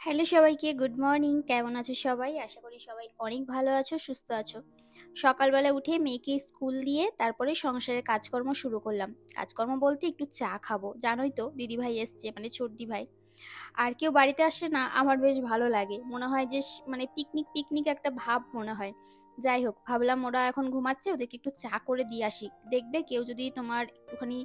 Hello সবাইকে, good morning. কেমন আছো সবাই? আশা করি সবাই অনেক ভালো আছো, সুস্থ আছো। সকালবেলা উঠে মেয়েকে স্কুল দিয়ে তারপরে সংসারের কাজকর্ম শুরু করলাম। কাজকর্ম বলতে একটু চা খাব। জানোই তো দিদিভাই এসছে মানে ছোটদি ভাই। আর কেউ বাড়িতে আসে না, আমার বেশ ভালো লাগে। মনে হয় যে মানে পিকনিক পিকনিক একটা ভাব মনে হয়। যাই হোক, ভাবলাম ওরা এখন ঘুমাচ্ছে, ওদেরকে একটু চা করে দিয়ে আসি। দেখবে কেউ যদি তোমার একটুখানি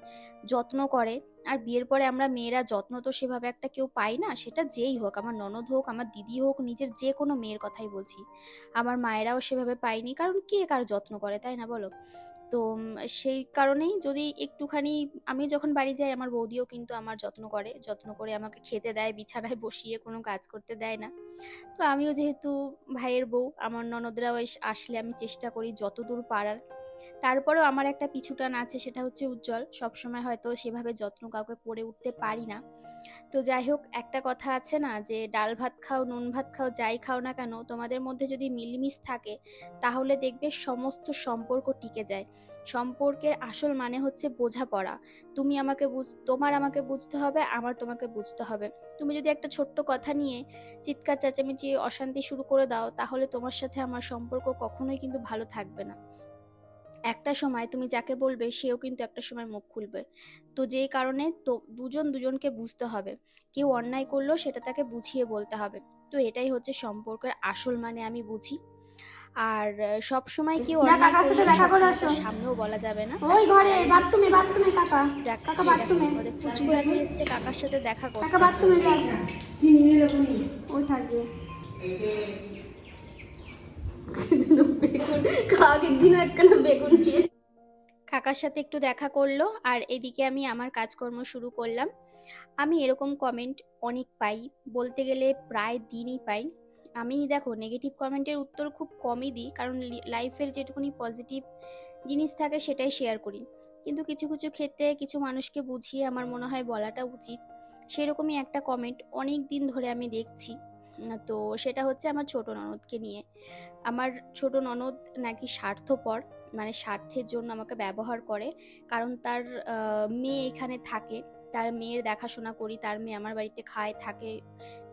যত্ন করে, আর বিয়ের পরে আমরা মেয়েরা যত্ন তো সেভাবে একটা কেউ পাই না, সেটা যেই হোক, আমার ননদ হোক, আমার দিদি হোক, নিজের যে কোনো মেয়ের কথাই বলছি। আমার মায়েরাও সেভাবে পায়নি, কারণ কে কার যত্ন করে, তাই না বলো? তো সেই কারণেই যদি একটুখানি আমি যখন বাড়ি যাই, আমার বৌদিও কিন্তু আমার যত্ন করে যত্ন করে আমাকে খেতে দেয়, বিছানায় বসিয়ে কোনো কাজ করতে দেয় না। তো আমিও যেহেতু ভাইয়ের বউ, আমার ননদরাও আসলে আমি চেষ্টা করি যতদূর পারার। তারপরেও আমার একটা পিছুটান আছে, সেটা হচ্ছে উজ্জ্বল। সবসময় হয়তো সেভাবে যত্ন কাউকে করে উঠতে পারি না। তো যাই হোক, একটা কথা আছে না যে, ডাল ভাত খাও, নুন ভাত খাও, যাই খাও না কেন, তোমাদের মধ্যে যদি মিলমিশ থাকে, তাহলে দেখবে সমস্ত সম্পর্ক টিকে যায়। সম্পর্কের আসল মানে হচ্ছে বোঝাপড়া। তুমি আমাকে বুঝ, তোমার আমাকে বুঝতে হবে, আমার তোমাকে বুঝতে হবে। তুমি যদি একটা ছোট্ট কথা নিয়ে চিৎকার, চেঁচামেচি, অশান্তি শুরু করে দাও, তাহলে তোমার সাথে আমার সম্পর্ক কখনোই কিন্তু ভালো থাকবে না। একটা সময় তুমি যাকে বলবে, সেও কিন্তু একটা সময় মুখ খুলবে। তো যেই কারণে তো দুজন দুজনকে বুঝতে হবে। কেউ অন্যায় করল সেটা তাকে বুঝিয়ে বলতে হবে। তো এটাই হচ্ছে সম্পর্কের আসল মানে আমি বুঝি। আর সব সময় আসো। সামনেও বলা যাবে না? ওই ঘরে বাথরুমে বাথরুমে কাকা। যাক কাকা বাথরুমে। ওদের পুচকু এখন এসছে কাকার সাথে দেখা করতে। কাকা বাথরুমে যা ওই থাকবে। বেগুন আগের দিনও একখানা বেগুন দিয়ে। কাকার সাথে একটু দেখা করল আর এদিকে আমি আমার কাজকর্ম শুরু করলাম। আমি এরকম কমেন্ট অনেক পাই বলতে গেলে প্রায় দিনই পাই। আমি দেখো নেগেটিভ কমেন্টের উত্তর খুব কমই দিই, কারণ লাইফের যেটুকুনি পজিটিভ জিনিস থাকে সেটাই শেয়ার করি। কিন্তু কিছু কিছু ক্ষেত্রে কিছু মানুষকে বুঝিয়ে আমার মনে হয় বলাটা উচিত। সেরকমই একটা কমেন্ট অনেক দিন ধরে আমি দেখছি। তো সেটা হচ্ছে আমার ছোট ননদকে নিয়ে। আমার ছোট ননদ নাকি স্বার্থপর মানে স্বার্থের জন্য আমাকে ব্যবহার করে, কারণ তার মেয়ে এখানে থাকে। তার মেয়ের দেখাশোনা করি, তার মেয়ে আমার বাড়িতে খায়, থাকে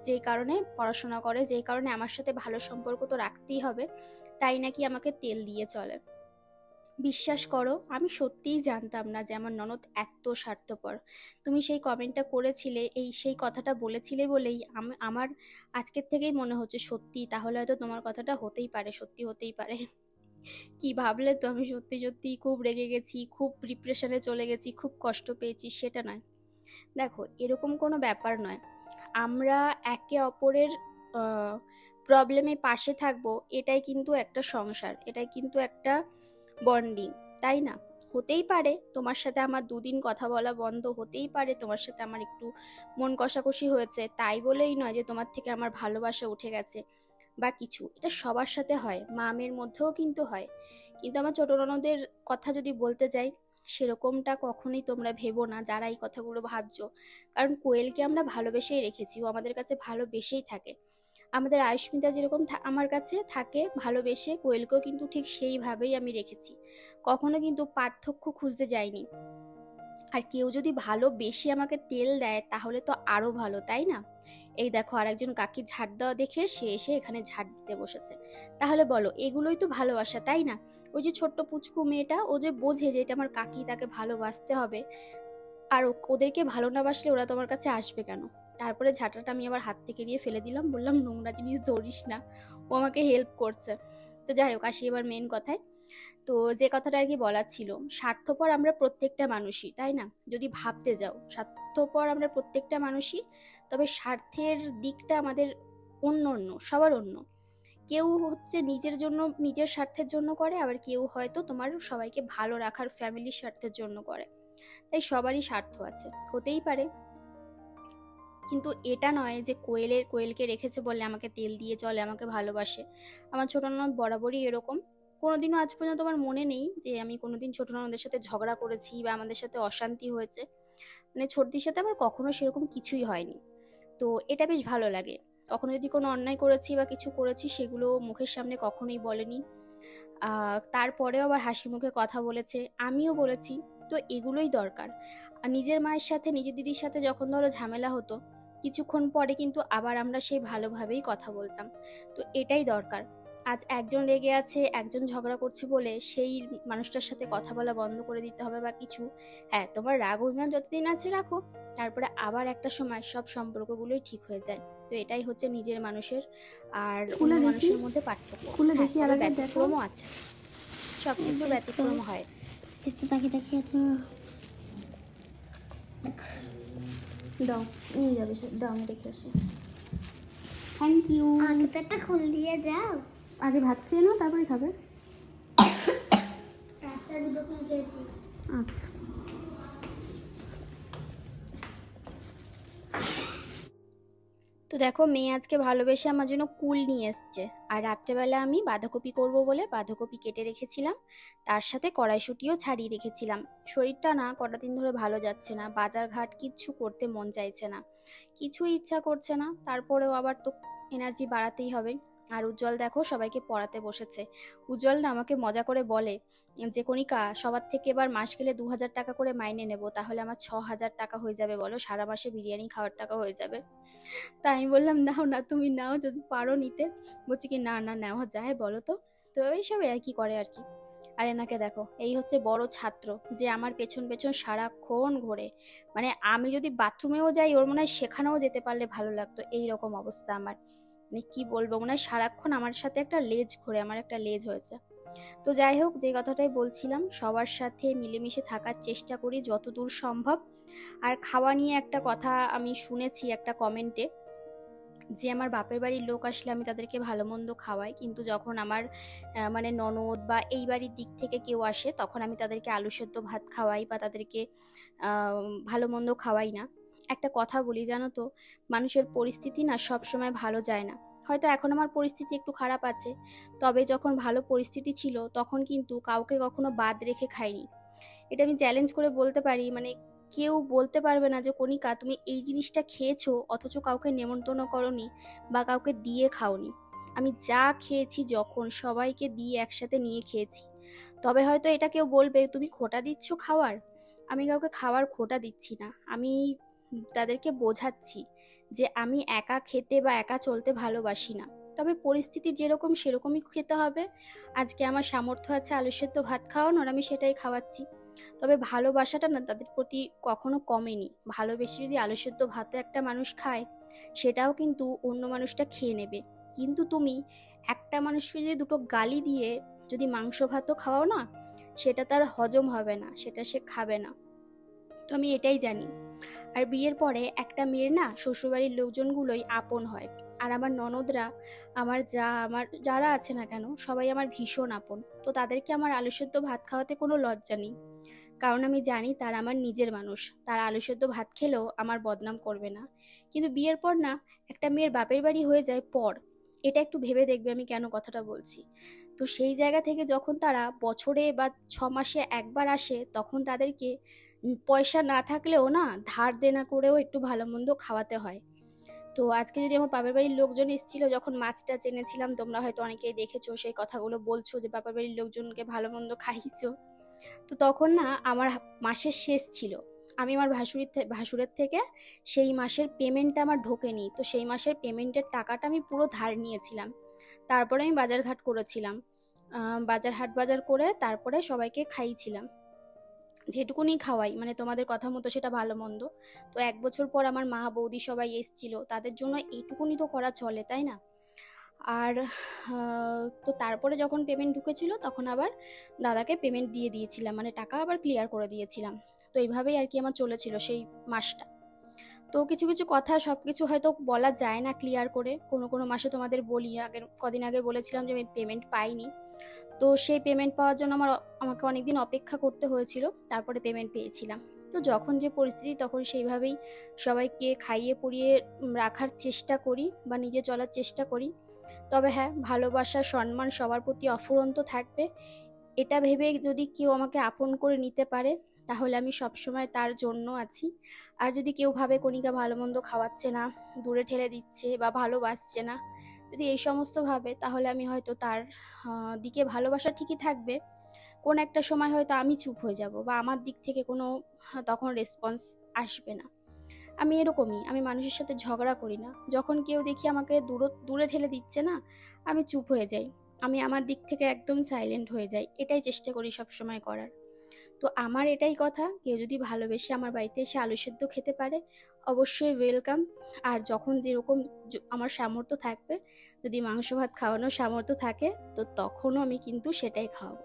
যেই কারণে পড়াশোনা করে যেই কারণে আমার সাথে ভালো সম্পর্ক তো রাখতেই হবে, তাই নাকি আমাকে তেল দিয়ে চলে। বিশ্বাস করো, আমি সত্যিই জানতাম না যে আমার ননদ এত স্বার্থপর। তুমি সেই কমেন্টটা করেছিলে, এই সেই কথাটা বলেছিলে বলেই আমি, আমার আজকের থেকেই মনে হচ্ছে সত্যি তাহলে হয়তো তোমার কথাটা হতেই পারে, সত্যি হতেই পারে। কি ভাবলে তো আমি সত্যি সত্যি খুব রেগে গেছি, খুব ডিপ্রেশনে চলে গেছি, খুব কষ্ট পেয়েছি, সেটা নয়। দেখো, এরকম কোনো ব্যাপার নয়। আমরা একে অপরের প্রবলেমে পাশে থাকব, এটাই কিন্তু একটা সংসার, এটাই কিন্তু একটা বন্ডিং তাই না? হতেই পারে তোমার সাথে আমার দুদিন কথা বলা বন্ধ, হতেই পারে তোমার সাথে আমার একটু মন কষাকষি হয়েছে, তাই বলেই নয় যে তোমার থেকে আমার ভালোবাসা উঠে গেছে বা কিছু, এটা সবার সাথে হয় মা মামের মধ্যেও কিন্তু হয়। কিন্তু আমার ছোট ননদের কথা যদি বলতে যাই সেরকমটা কখনোই তোমরা ভেবো না, যারা এই কথাগুলো ভাবছ। কারণ কোয়েলকে আমরা ভালোবেসেই রেখেছি, ও আমাদের কাছে ভালোবেসেই থাকে। আমাদের আয়ুষ্মিতা যেরকম আমার কাছে থাকে, ভালোবেসে কোয়েলকেও কিন্তু ঠিক সেইভাবেই আমি রেখেছি। কখনো কিন্তু পার্থক্য খুঁজতে যাইনি। আর কেউ যদি ভালোবেসে আমাকে তেল দেয়, তাহলে তো আরও ভালো, তাই না? এই দেখো আরেকজন কাকি ঝাড় দেওয়া দেখে সে এসে এখানে ঝাড় দিতে বসেছে। তাহলে বলো, এগুলোই তো ভালোবাসা, তাই না? ওই যে ছোট্ট পুচকু মেয়েটা, ও যে বোঝে যে এটা আমার কাকি, তাকে ভালোবাসতে হবে। আর ওদেরকে ভালো না বাসলে ওরা তোমার কাছে আসবে কেন? তারপরে ঝাঁটাটা আমি আবার হাত থেকে নিয়ে ফেলে দিলাম, বললাম, নোংরা জিনিস ধরিস না, ও আমাকে হেল্প করছে। তো যাই হোক, আসি এবার মেন কথায়। তো যে কথাটা আর কি বলার ছিল, স্বার্থপর আমরা প্রত্যেকটা মানুষই, তাই না? যদি ভাবতে যাও স্বার্থপর আমরা প্রত্যেকটা মানুষই, তবে স্বার্থের দিকটা আমাদের অন্য অন্য, সবার অন্য। কেউ হচ্ছে নিজের জন্য, নিজের স্বার্থের জন্য করে, আবার কেউ হয়তো তোমার সবাইকে ভালো রাখার ফ্যামিলির স্বার্থের জন্য করে। তাই সবারই স্বার্থ আছে, হতেই পারে। কিন্তু এটা নয় যে কোয়েলের কোয়েলকে রেখেছে বলে আমাকে তেল দিয়ে চলে, আমাকে ভালোবাসে। আমার ছোট ননদ বরাবরই এরকম। কোনোদিনও আজ পর্যন্ত আমার মনে নেই যে আমি কোনোদিন ছোট ননদের সাথে ঝগড়া করেছি বা আমাদের সাথে অশান্তি হয়েছে। মানে ছোটদির সাথে আমার কখনো সেরকম কিছুই হয়নি। তো এটা বেশ ভালো লাগে। কখনো যদি কোনো অন্যায় করেছি বা কিছু করেছি, সেগুলো মুখের সামনে কখনোই বলেনি। তারপরেও আবার হাসি মুখে কথা বলেছে, আমিও বলেছি, তো এগুলোই দরকার। আর নিজের মায়ের সাথে, নিজের দিদির সাথে যখন ধরো ঝামেলা হতো, কিছুক্ষণ পরে কিন্তু আবার আমরা সেই ভালোভাবেই কথা বলতাম। তো এটাই দরকার। আজ একজন রেগে আছে একজন ঝগড়া করছে বলে সেই মানুষটার সাথে কথা বলা বন্ধ করে দিতে হবে বা কিছু। হ্যাঁ তোমার রাগ অভিমান যতদিন আছে রাখো তারপরে আবার একটা সময় সব সম্পর্কগুলোই ঠিক হয়ে যায়। তো এটাই হচ্ছে নিজের মানুষের আর মানুষের মধ্যে পার্থক্য। খুলে হ্যাঁ, দেখি তবে আর ব্যতিক্রমও আছে। সব কিছু ব্যতিক্রম হয়। একটু তাকে দেখে আছে দাও নিয়ে যাবে দাও আমি দেখে আসি। থ্যাংক ইউ আগে পেটটা খুল দিয়ে যাও। আগে ভাত খেয়ে নাও তারপরে খাবে। আচ্ছা। তো দেখো মেয়ে আজকে ভালোবেসে আমার জন্য কুল নিয়ে এসছে। আর রাত্রেবেলা আমি বাঁধাকপি করব বলে বাঁধাকপি কেটে রেখেছিলাম। তার সাথে কড়াইশুটিও ছাড়িয়ে রেখেছিলাম। শরীরটা না কটা দিন ধরে ভালো যাচ্ছে না। বাজার ঘাট কিচ্ছু করতে মন চাইছে না। কিছুই ইচ্ছা করছে না। তারপরেও আবার তো এনার্জি বাড়াতেই হবে। আর উজ্জ্বল দেখো সবাইকে পড়াতে বসেছে। উজ্জ্বল না আমাকে মজা করে বলে যে, কণিকা, সবার থেকে এবার মাস গেলে দু হাজার টাকা করে মাইনে নেব। তাহলে আমার ছ হাজার টাকা হয়ে যাবে বলো। সারা মাসে বিরিয়ানি খাওয়ার টাকা হয়ে যাবে। তাই আমি বললাম, নাও না, তুমি নাও যদি পারো নিতে। বলছি কি, না না, নেওয়া যায় বলো তো। তো এইসব আর কি করে আর কি। আর এনাকে দেখো, এই হচ্ছে বড় ছাত্র যে আমার পেছন পেছন সারাক্ষণ ঘোরে। মানে আমি যদি বাথরুমেও যাই, ওর মনে হয় সেখানেও যেতে পারলে ভালো লাগতো। এই রকম অবস্থা আমার। মানে কি বলব, মনে হয় সারাক্ষণ আমার সাথে একটা লেজ ঘোরে, আমার একটা লেজ হয়েছে। তো যাই হোক, যে কথাটাই বলছিলাম, সবার সাথে মিলেমিশে থাকার চেষ্টা করি যতদূর সম্ভব। আর খাওয়া নিয়ে একটা কথা আমি শুনেছি একটা কমেন্টে যে আমার বাপের বাড়ির লোক আসলে আমি তাদেরকে ভালো মন্দ খাওয়াই, কিন্তু যখন আমার মানে ননদ বা এই বাড়ির দিক থেকে কেউ আসে, তখন আমি তাদেরকে আলু সেদ্ধ ভাত খাওয়াই বা তাদেরকে ভালো মন্দ খাওয়াই না। একটা কথা বলি, জানো তো? মানুষের পরিস্থিতি না সব সময় ভালো যায় না। হয়তো এখন আমার পরিস্থিতি একটু খারাপ আছে, তবে যখন ভালো পরিস্থিতি ছিল, তখন কিন্তু কাউকে কখনো বাদ রেখে খাইনি। এটা আমি চ্যালেঞ্জ করে বলতে পারি মানে কেউ বলতে পারবে না যে, কণিকা, তুমি এই জিনিসটা খেয়েছো, অথচ কাউকে নেমন্তন্ন করনি বা কাউকে দিয়ে খাওনি। আমি যা খেয়েছি যখন সবাইকে দিয়ে একসাথে নিয়ে খেয়েছি। তবে হয়তো এটা কেউ বলবে, তুমি খোটা দিচ্ছ খাওয়ার? আমি কাউকে খাওয়ার খোটা দিচ্ছি না। আমি তাদেরকে বোঝাচ্ছি যে আমি একা খেতে বা একা চলতে ভালোবাসি না। তবে পরিস্থিতি যেরকম সেরকমই খেতে হবে। আজকে আমার সামর্থ্য আছে আলু সেদ্ধ ভাত খাওয়ানোর, আমি সেটাই খাওয়াচ্ছি। তবে ভালোবাসাটা না তাদের প্রতি কখনো কমেনি। ভালোবেসে যদি আলু সেদ্ধ ভাতও একটা মানুষ খায়, সেটাও কিন্তু অন্য মানুষটা খেয়ে নেবে। কিন্তু তুমি একটা মানুষকে যদি দুটো গালি দিয়ে যদি মাংস ভাতও খাওয়াও না, সেটা তার হজম হবে না, সেটা সে খাবে না। তো আমি এটাই জানি। আর বিয়ের পরে একটা মেয়ের না শ্বশুরবাড়ির লোকজনগুলোই আপন হয়। আর আমার ননদরা, আমার যা, আমার যারা আছে না কেন, সবাই আমার ভীষণ আপন। তো তাদেরকে আমার আলু সেদ্ধ ভাত খাওয়াতে কোনো লজ্জা নেই। কারণ আমি জানি তারা আমার নিজের মানুষ। তারা আলু সেদ্ধ ভাত খেলেও আমার বদনাম করবে না। কিন্তু বিয়ের পর না একটা মেয়ের বাপের বাড়ি হয়ে যায় পর। এটা একটু ভেবে দেখবে আমি কেন কথাটা বলছি। তো সেই জায়গা থেকে যখন তারা বছরে বা ছ মাসে একবার আসে, তখন তাদেরকে পয়সা না থাকলেও না ধার দেনা করেও একটু ভালো মন্দ খাওয়াতে হয়। তো আজকে যদি আমার বাপের বাড়ির লোকজন এসেছিল, যখন মাছটা জেনেছিলাম, তোমরা হয়তো অনেকেই দেখেছ, সেই কথাগুলো বলছো যে, বাপের বাড়ির লোকজনকে ভালো মন্দ খাইয়েছো। তো তখন না আমার মাসের শেষ ছিল। আমি আমার ভাসুরির ভাসুরের থেকে সেই মাসের পেমেন্টটা আমার ঢোকেনি। তো সেই মাসের পেমেন্টের টাকাটা আমি পুরো ধার নিয়েছিলাম। তারপরে আমি বাজারঘাট করেছিলাম। বাজার হাট বাজার করে তারপরে সবাইকে খাইয়েছিলাম। যেটুকুনি খাওয়াই মানে তোমাদের কথা মতো সেটা ভালো মন্দ। তো এক বছর পর আমার মা বৌদি সবাই এসছিল, তাদের জন্য এইটুকুনি তো করা চলে, তাই না? আর তো তারপরে যখন পেমেন্ট ঢুকেছিল, তখন আবার দাদাকে পেমেন্ট দিয়ে দিয়েছিলাম মানে টাকা আবার ক্লিয়ার করে দিয়েছিলাম। তো এইভাবেই আর কি আমার চলেছিল সেই মাসটা। তো কিছু কিছু কথা সব কিছু হয়তো বলা যায় না ক্লিয়ার করে, কোনো কোনো মাসে তোমাদের বলি। আগের, কদিন আগে বলেছিলাম যে আমি পেমেন্ট পাইনি। তো সেই পেমেন্ট পাওয়ার জন্য আমার আমাকে অনেকদিন অপেক্ষা করতে হয়েছিল, তারপরে পেমেন্ট পেয়েছিলাম। তো যখন যে পরিস্থিতি তখন সেইভাবেই সবাইকে খাইয়ে পরিয়ে রাখার চেষ্টা করি বা নিজে চলার চেষ্টা করি। তবে হ্যাঁ ভালোবাসা, সম্মান সবার প্রতি অফুরন্ত থাকবে। এটা ভেবে যদি কেউ আমাকে আপন করে নিতে পারে, তাহলে আমি সবসময় তার জন্য আছি। আর যদি কেউ ভাবে কণিকা ভালো মন্দ খাওয়াচ্ছে না, দূরে ঠেলে দিচ্ছে বা ভালোবাসছে না যদি এই সমস্ত ভাবে, তাহলে আমি হয়তো তার দিকে ভালোবাসা ঠিকই থাকবে। কোন একটা সময় হয়তো আমি চুপ হয়ে যাব বা আমার দিক থেকে কোনো তখন রেসপন্স আসবে না। আমি এরকমই, আমি মানুষের সাথে ঝগড়া করি না। যখন কেউ দেখি আমাকে দূর, দূরে ঠেলে দিচ্ছে না, আমি চুপ হয়ে যাই। আমি আমার দিক থেকে একদম সাইলেন্ট হয়ে যাই। এটাই চেষ্টা করি সবসময় করার। তো আমার এটাই কথা, কেউ যদি ভালোবেসে আমার বাড়িতে এসে আলু সেদ্ধ খেতে পারে, অবশ্যই ওয়েলকাম আর যখন যেরকম আমার সামর্থ্য থাকবে, যদি মাংস ভাত খাওয়ানোর সামর্থ্য থাকে, তো তখনও আমি কিন্তু সেটাই খাওয়াবো।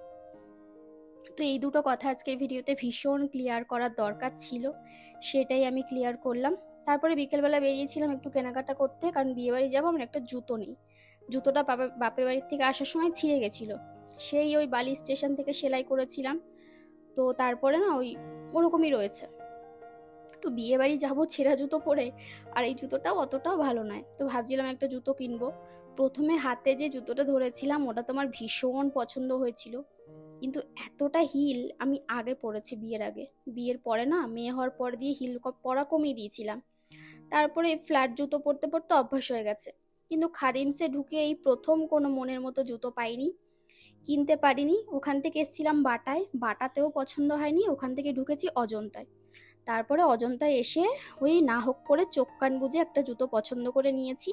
তো এই দুটো কথা আজকের ভিডিওতে ভীষণ ক্লিয়ার করার দরকার ছিল, সেটাই আমি ক্লিয়ার করলাম। তারপরে বিকেলবেলা বেরিয়েছিলাম একটু কেনাকাটা করতে, কারণ বিয়েবাড়ি যাব, আমার একটা জুতো নেই। জুতোটা বাপের বাড়ির থেকে আসার সময় ছিঁড়ে গেছিল। সেই ওই বালি স্টেশন থেকে সেলাই করেছিলাম। তো তারপরে না ওই ওরকমই রয়েছে। তো বিয়ে বাড়ি যাব ছেঁড়া জুতো পরে, আর এই জুতোটাও অতটাও ভালো নয়। তো ভাবছিলাম একটা জুতো কিনবো। প্রথমে হাতে যে জুতোটা ধরেছিলাম, ওটা তো আমার ভীষণ পছন্দ হয়েছিল। কিন্তু এতটা হিল আমি আগে পরেছি বিয়ের আগে। বিয়ের পরে না মেয়ে হওয়ার পর দিয়ে হিল পরা কমিয়ে দিয়েছিলাম। তারপরে ফ্ল্যাট জুতো পরতে পরতে অভ্যাস হয়ে গেছে। কিন্তু খাদিমসে ঢুকে এই প্রথম কোনো মনের মতো জুতো পাইনি। কিনতে পারিনি। ওখান থেকে এসছিলাম বাটায়। বাটাতেও পছন্দ হয়নি। ওখান থেকে ঢুকেছি অজন্তায়। তারপরে অজন্তায় এসে ওই না হোক করে চোখ কান বুঝে একটা জুতো পছন্দ করে নিয়েছি।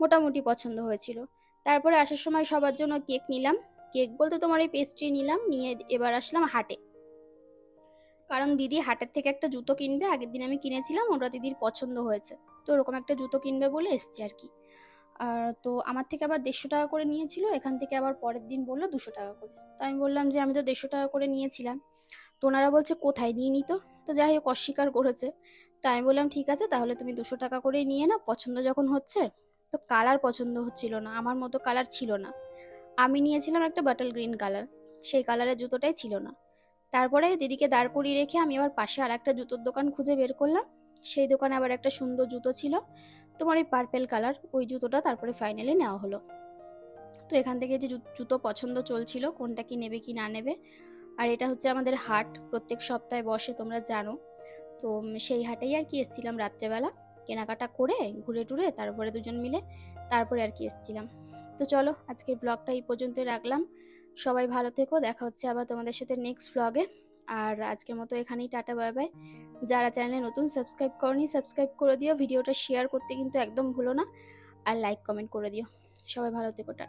মোটামুটি পছন্দ হয়েছিল। তারপরে আসার সময় সবার জন্য কেক নিলাম। কেক বলতে তোমার এই পেস্ট্রি নিলাম। নিয়ে এবার আসলাম হাটে। কারণ দিদি হাটের থেকে একটা জুতো কিনবে। আগের দিন আমি কিনেছিলাম। ওটা দিদির পছন্দ হয়েছে। তো ওরকম একটা জুতো কিনবে বলে এসছে আর কি। আর তো আমার থেকে আবার দেড়শো টাকা করে নিয়েছিল, এখান থেকে আবার পরের দিন বলল দুশো টাকা করে। তো আমি বললাম যে, আমি তো দেড়শো টাকা করে নিয়েছিলাম। তো ওনারা বলছে, কোথায় নিয়ে নিত? তো যাই হোক, অস্বীকার করেছে। তো আমি বললাম, ঠিক আছে, তাহলে তুমি দুশো টাকা করে নিয়ে নাও, পছন্দ যখন হচ্ছে। তো কালার পছন্দ হচ্ছিল না, আমার মতো কালার ছিল না। আমি নিয়েছিলাম একটা বাটল গ্রিন কালার, সেই কালারের জুতোটাই ছিল না। তারপরে দিদিকে দাঁড় করিয়ে রেখে আমি আবার পাশে আর একটা জুতোর দোকান খুঁজে বের করলাম। সেই দোকানে আবার একটা সুন্দর জুতো ছিল। তোমার ওই পার্পেল কালার ওই জুতোটা তারপরে ফাইনালি নেওয়া হলো। তো এখান থেকে যে জুতো পছন্দ চলছিল, কোনটা কি নেবে, কি না নেবে, আর এটা হচ্ছে আমাদের হাট, প্রত্যেক সপ্তাহে বসে, তোমরা জানো। তো সেই হাটেই আর কি এসছিলাম রাত্রেবেলা, কেনাকাটা করে ঘুরে টুরে তারপরে দুজন মিলে তারপরে আর কি এসছিলাম। তো চলো, আজকের ব্লগটা এই পর্যন্তই রাখলাম। সবাই ভালো থেকো, দেখা হচ্ছে আবার তোমাদের সাথে নেক্সট ব্লগে আর আজকের মতো এখানেই টাটা, বাই বাই। যারা চ্যানেলে নতুন সাবস্ক্রাইব করনি, সাবস্ক্রাইব করে দিও। ভিডিওটা শেয়ার করতে কিন্তু একদম ভুলো না। আর লাইক কমেন্ট করে দিও। সবাই ভালো থেকো, টাটা।